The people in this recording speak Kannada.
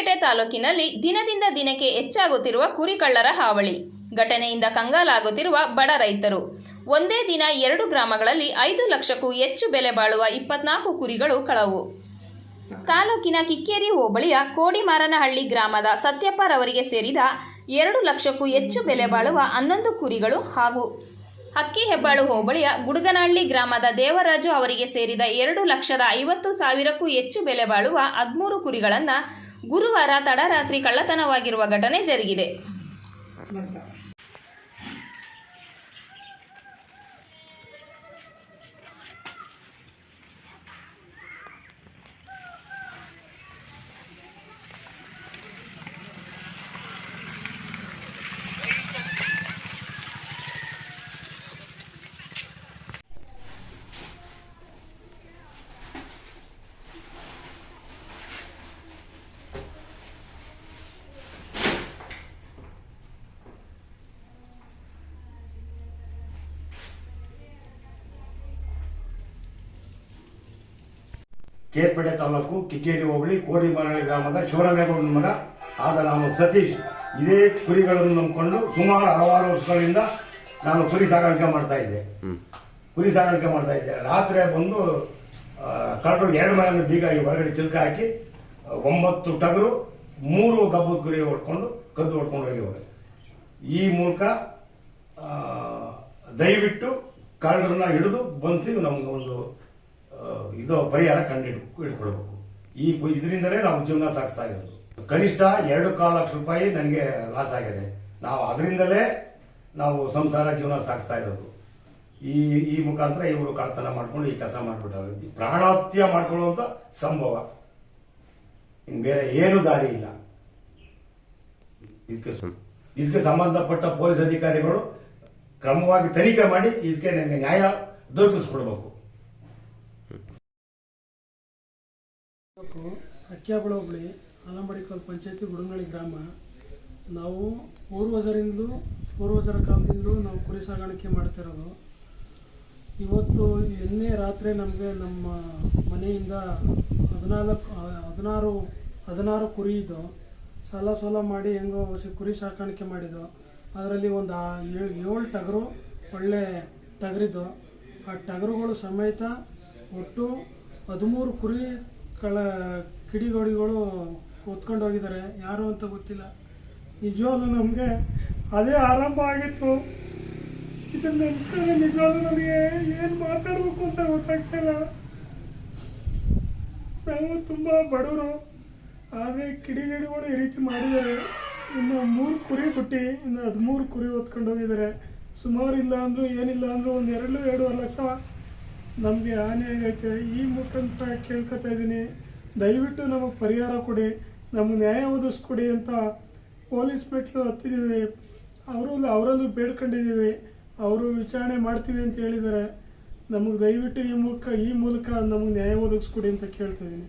ಕೇರ್ಪೇಟೆ ತಾಲೂಕಿನಲ್ಲಿ ದಿನದಿಂದ ದಿನಕ್ಕೆ ಹೆಚ್ಚಾಗುತ್ತಿರುವ ಕುರಿಕಳ್ಳರ ಹಾವಳಿ. ಘಟನೆಯಿಂದ ಕಂಗಾಲಾಗುತ್ತಿರುವ ಬಡ ರೈತರು. ಒಂದೇ ದಿನ ಎರಡು ಗ್ರಾಮಗಳಲ್ಲಿ ಐದು ಲಕ್ಷಕ್ಕೂ ಹೆಚ್ಚು ಬೆಲೆ ಬಾಳುವ ಇಪ್ಪತ್ನಾಲ್ಕು ಕುರಿಗಳು ಕಳವು. ತಾಲೂಕಿನ ಕಿಕ್ಕೇರಿ ಹೋಬಳಿಯ ಕೋಡಿಮಾರನಹಳ್ಳಿ ಗ್ರಾಮದ ಸತ್ಯಪ್ಪರವರಿಗೆ ಸೇರಿದ ಎರಡು ಲಕ್ಷಕ್ಕೂ ಹೆಚ್ಚು ಬೆಲೆ ಬಾಳುವ ಹನ್ನೊಂದು ಕುರಿಗಳು ಹಾಗೂ ಹಕ್ಕಿ ಹೆಬ್ಬಾಳು ಹೋಬಳಿಯ ಗುಡುಗನಹಳ್ಳಿ ಗ್ರಾಮದ ದೇವರಾಜು ಅವರಿಗೆ ಸೇರಿದ ಎರಡು ಲಕ್ಷದ ಐವತ್ತು ಸಾವಿರಕ್ಕೂ ಹೆಚ್ಚು ಬೆಲೆ ಬಾಳುವ ಹದಿಮೂರು ಕುರಿಗಳನ್ನು ಗುರುವಾರ ತಡರಾತ್ರಿ ಕಳ್ಳತನವಾಗಿರುವ ಘಟನೆ ಜರುಗಿದೆ. ಕೇರ್ಪೇಟೆ ತಾಲೂಕು ಕಿಕ್ಕೇರಿ ಹೋಬಳಿ ಕೋಡಿಮರಳಿ ಗ್ರಾಮದ ಶಿವರಂಗೇಗೌಡನ ಮಗ ಆದ ನಾನು ಸತೀಶ್. ಇದೇ ಕುರಿಗಳನ್ನು ನಂಬಿಕೊಂಡು ಸುಮಾರು ಹಲವಾರು ವರ್ಷಗಳಿಂದ ನಾನು ಕುರಿ ಸಾಗಾಣಿಕೆ ಮಾಡ್ತಾ ಇದ್ದೆ. ಕುರಿ ಸಾಗಾಣಿಕೆ ಮಾಡ್ತಾ ಇದ್ದೆ. ರಾತ್ರಿ ಬಂದು ಕಳ್ಳರು ಎರಡು ಮನೆಯನ್ನು ಬೀಗಾಗಿ ಹೊರಗಡೆ ಚಿಲ್ಕ ಹಾಕಿ ಒಂಬತ್ತು ಟಗರು ಮೂರು ಗಬ್ಬದ ಕುರಿ ಹೊಡ್ಕೊಂಡು ಕದ್ದು ಹೊಡ್ಕೊಂಡು ಹೋಗಿದ್ದಾರೆ. ಈ ಮೂಲಕ ದಯವಿಟ್ಟು ಕಳ್ಳರನ್ನ ಹಿಡಿದು ಬಂದು ನಮ್ಗೆ ಒಂದು ಇದು ಪರಿಹಾರ ಕಂಡು ಇಟ್ಕೊಳ್ಬೇಕು ಈ ಇದರಿಂದಲೇ ನಾವು ಜೀವನ ಸಾಗಿಸ್ತಾ ಇರೋದು. ಕನಿಷ್ಠ ಎರಡು ಕಾಲು ಲಕ್ಷ ರೂಪಾಯಿ ನನಗೆ ಲಾಸ್ ಆಗಿದೆ. ನಾವು ಅದರಿಂದಲೇ ನಾವು ಸಂಸಾರ ಜೀವನ ಸಾಗಿಸ್ತಾ ಇರೋದು. ಈ ಈ ಮುಖಾಂತರ ಇವರು ಕಳ್ತನ ಮಾಡ್ಕೊಂಡು ಈ ಕೆಲಸ ಮಾಡಿಬಿಟ್ಟು ಪ್ರಾಣಹತ್ಯ ಮಾಡ್ಕೊಳ್ಳುವಂಥ ಸಂಭವ. ಇನ್ನು ಬೇರೆ ಏನು ದಾರಿ ಇಲ್ಲ. ಇದಕ್ಕೆ ಇದಕ್ಕೆ ಸಂಬಂಧಪಟ್ಟ ಪೊಲೀಸ್ ಅಧಿಕಾರಿಗಳು ಕ್ರಮವಾಗಿ ತನಿಖೆ ಮಾಡಿ ಇದಕ್ಕೆ ನನಗೆ ನ್ಯಾಯ ದೊರಕಿಸ್ಕೊಡ್ಬೇಕು. ಅಕ್ಕಿಯಾಬಳ ಹೋಬಳಿ ಆಲಂಬಡಿಕಲ್ ಪಂಚಾಯತಿ ಗುಡಂಗಳಿ ಗ್ರಾಮ, ನಾವು ಪೂರ್ವಜರಿಂದಲೂ, ಪೂರ್ವಜರ ಕಾಲದಿಂದಲೂ ನಾವು ಕುರಿ ಸಾಗಾಣಿಕೆ ಮಾಡ್ತಿರೋದು. ಇವತ್ತು ಎನ್ನೆ ರಾತ್ರಿ ನಮಗೆ ನಮ್ಮ ಮನೆಯಿಂದ ಹದಿನಾಲ್ಕು, ಹದಿನಾರು ಹದಿನಾರು ಕುರಿ ಇದ್ದು, ಸಾಲ ಸೋಲ ಮಾಡಿ ಹೆಂಗೋ ಕುರಿ ಸಾಕಾಣಿಕೆ ಮಾಡಿದ್ದು. ಅದರಲ್ಲಿ ಒಂದು ಏಳು ಟಗರು ಒಳ್ಳೆ ಟಗರಿದ್ದು. ಆ ಟಗರುಗಳು ಸಮೇತ ಒಟ್ಟು ಹದಿಮೂರು ಕುರಿ ಕಳ ಕಿಡಿಗೋಡಿಗಳು ಹೊತ್ಕೊಂಡು ಹೋಗಿದ್ದಾರೆ. ಯಾರು ಅಂತ ಗೊತ್ತಿಲ್ಲ. ನಿಜವಾಗ್ಲೂ ನಮಗೆ ಅದೇ ಆರಂಭ ಆಗಿತ್ತು. ಇದನ್ನು ನೆನೆಸ್ಕೊಂಡ್ರೆ ನಿಜವಾಗ್ಲೂ ನನಗೆ ಏನು ಮಾತಾಡಬೇಕು ಅಂತ ಗೊತ್ತಾಗ್ತಿಲ್ಲ ನಾವು ತುಂಬ ಬಡವರು. ಆದರೆ ಕಿಡಿಗೇಡಿಗಳು ಈ ರೀತಿ ಮಾಡಿದ್ದಾರೆ. ಇನ್ನು ಮೂರು ಕುರಿ ಬಿಟ್ಟು, ಇನ್ನು ಹದಿಮೂರು ಕುರಿ ಹೊತ್ಕೊಂಡು ಹೋಗಿದ್ದಾರೆ. ಸುಮಾರು ಇಲ್ಲ ಅಂದರೂ ಏನಿಲ್ಲ ಅಂದರೂ ಒಂದು ಎರಡು ಎರಡೂವರೆ ಲಕ್ಷ ನಮಗೆ ಹಾನಿ ಆಗೈತೆ, ಈ ಮುಖಾಂತರ ಕೇಳ್ಕೊತಾ ಇದ್ದೀನಿ. ದಯವಿಟ್ಟು ನಮಗೆ ಪರಿಹಾರ ಕೊಡಿ, ನಮಗೆ ನ್ಯಾಯ ಒದಗಿಸ್ಕೊಡಿ ಅಂತ ಪೊಲೀಸ್ ಮೆಟ್ಲು ಹತ್ತಿದ್ದೀವಿ ಅವರು ಅವರಲ್ಲೂ ಬೇಡ್ಕೊಂಡಿದ್ದೀವಿ ಅವರು ವಿಚಾರಣೆ ಮಾಡ್ತೀವಿ ಅಂತ ಹೇಳಿದ್ದಾರೆ. ನಮಗೆ ದಯವಿಟ್ಟು ಈ ಮೂಲಕ ಈ ಮೂಲಕ ನಮಗೆ ನ್ಯಾಯ ಒದಗಿಸ್ಕೊಡಿ ಅಂತ ಕೇಳ್ತಾ ಇದ್ದೀನಿ.